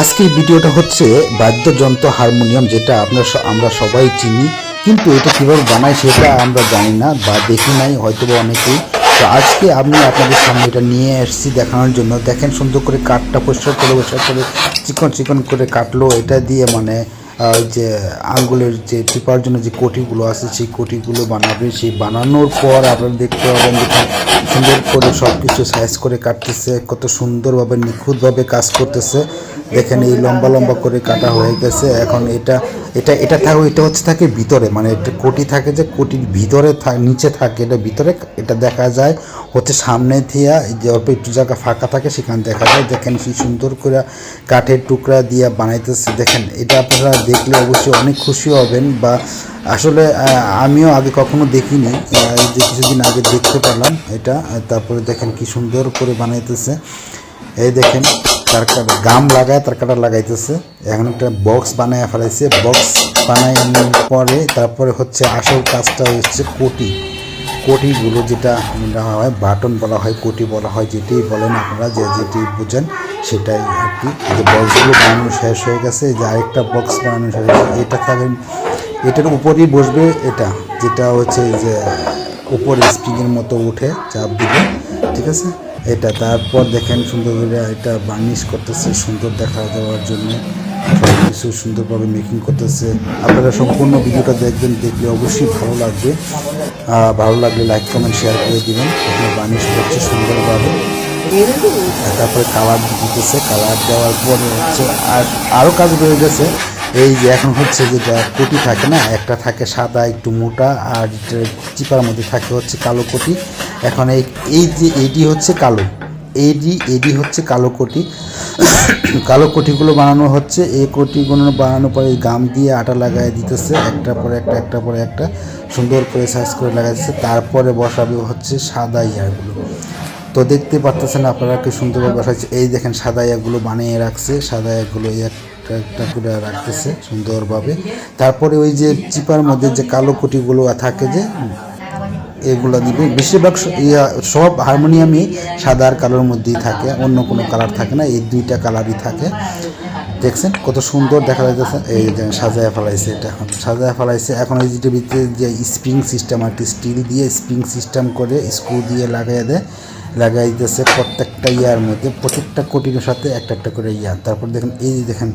আজকের ভিডিওটা হচ্ছে বাদ্যযন্ত্র হারমোনিয়াম, যেটা আপনার আমরা সবাই চিনি, কিন্তু এটা কীভাবে বানায় সেটা আমরা জানি না বা দেখি নাই হয়তো বা অনেকেই। তো আজকে আমি আপনাদের সামনে এটা নিয়ে এসেছি দেখানোর জন্য। দেখেন সুন্দর করে কাঠটা পরিষ্কার করে পরিষ্কার করে চিকন চিকন করে কাটলো। এটা দিয়ে মানে যে আঙ্গুলের যে টিপার জন্য যে কোটিগুলো আছে, সেই কোটিগুলো বানাবে। সেই বানানোর পর আপনারা দেখতে পাবেন সুন্দর করে সব কিছু সাইজ করে কাটতেছে। কত সুন্দরভাবে নিখুঁতভাবে কাজ করতেছে। দেখেন এই লম্বা লম্বা করে কাটা হয়ে গেছে। এখন এটা এটা এটা থাকে এটা হচ্ছে থাকে ভিতরে মানে এটা কোটি থাকে যে কোটির ভিতরে নিচে থাকে, এটা ভিতরে, এটা দেখা যায়। হচ্ছে সামনে থিয়া যে অল্প একটু জায়গা ফাঁকা থাকে, সেখানে দেখা যায়। দেখেন কি সুন্দর করে কাঠের টুকরা দিয়ে বানাইতেছে। দেখেন, এটা আপনারা দেখলে অবশ্যই অনেক খুশি হবেন বা আসলে আমিও আগে কখনো দেখিনি। যে কিছুদিন আগে দেখতে পেলাম এটা। তারপরে দেখেন কি সুন্দর করে বানাইতেছে। এই দেখেন তার গাম লাগায় তার কাটা লাগাইতেছে। এখন একটা বক্স বানায় ফেলাইছে। বক্স বানানোর পরে তারপরে হচ্ছে আসল কাজটা হচ্ছে কোটি। কোটিগুলো যেটা হয় বাটন বলা হয়, কোটি বলা হয় যেটি বলেন আপনারা, যে যেটি বুঝেন, সেটাই আর কি। যে বক্সগুলো বানানো শেষ হয়ে গেছে যে আরেকটা বক্স বানানো শেষ হয়ে গেছে, এটা থাকেন, এটার উপরেই বসবে এটা, যেটা হচ্ছে যে উপরে স্প্রিংয়ের মতো উঠে চাপ দিবে, ঠিক আছে? এটা তারপর দেখেন সুন্দর করে এটা বার্নিশ করতেছে, সুন্দর দেখা দেওয়ার জন্য। সব কিছু সুন্দরভাবে মেকিং করতেছে। আপনারা সম্পূর্ণ ভিডিওটা দেখবেন, দেখলে অবশ্যই ভালো লাগবে। ভালো লাগলে লাইক কমেন্ট শেয়ার করে দিবেন। এখানে বার্নিশ করছে সুন্দরভাবে। তারপরে কালার দিতেছে। কালার দেওয়ার পরে হচ্ছে আর আরও কাজ রয়ে গেছে। এই যে এখন হচ্ছে যেটা কোটি থাকে না, একটা থাকে সাদা, একটু মোটা, আর চিপার মধ্যে থাকে হচ্ছে কালো কোটি। এখন এই এই যে এডি হচ্ছে কালো। এডি এডি হচ্ছে কালো কোটি। কালো কোটিগুলো বানানো হচ্ছে। এই কোটিগুলো বানানোর পরে গাম দিয়ে আটা লাগাই দিতেছে। একটা পরে একটা একটা পরে একটা। সুন্দর করে সাইজ করে লাগাইছে তারপরে বসাবে হচ্ছে সাদা ইয়ারগুলো তো দেখতে পারতেছেন আপনারা কি সুন্দরভাবে বসাচ্ছে এই দেখেন সাদা ইয়াগুলো বানিয়ে রাখছে। সাদা ইয়াগুলো একটা একটা করে রাখতেছে সুন্দরভাবে। তারপরে ওই যে চিপার মধ্যে যে কালো কুটিগুলো থাকে যে, এগুলো দিবে। বেশিরভাগ ইয়া সব হারমোনিয়ামই সাদা আর কালোর মধ্যেই থাকে, অন্য কোনো কালার থাকে না, এই দুইটা কালারই থাকে। দেখছেন কত সুন্দর দেখা যাইতেছে, এই সাজায় ফেলাইছে এটা এখন। সাজায় ফেলাইছে, এখন এই ভিতরে যে স্প্রিং সিস্টেম আর কি, স্টিল দিয়ে স্প্রিং সিস্টেম করে স্ক্রু দিয়ে লাগাই দেয় লাগাই দিতেছে প্রত্যেকটা ইয়ার মধ্যে, প্রত্যেকটা কোটির সাথে একটা একটা করে ইয়া তারপর দেখেন, এই দেখেন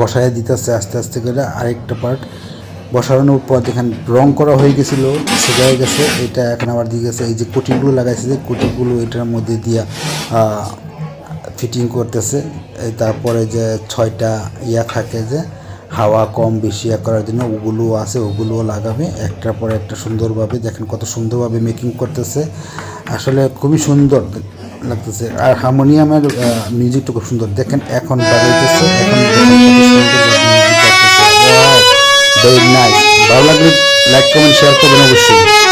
বসায় দিতেছে আস্তে আস্তে করে আরেকটা পার্ট বসানোর পর দেখেন রং করা হয়ে গেছিল সোজা হয়ে গেছে। এটা এখন আবার দিয়ে গেছে। এই যে কুটিগুলো লাগাইছে যে কুটিগুলো এটার মধ্যে দিয়া ফিটিং করতেছে। তারপরে যে ছয়টা ইয়া থাকে যে, হাওয়া কম বেশি ইয়া করার জন্য ওগুলো আছে ওগুলোও লাগাবে। একটার পর একটা সুন্দরভাবে, দেখেন কত সুন্দরভাবে মেকিং করতেছে। আসলে খুবই সুন্দর। লাগতেছে। আর হারমোনিয়ামের মিউজিকটা খুব সুন্দর। দেখেন, এখন বাজাইতেছে, এখন ভেরি নাইস ভালো লাগলে লাইক কমেন্ট শেয়ার করবেন অবশ্যই।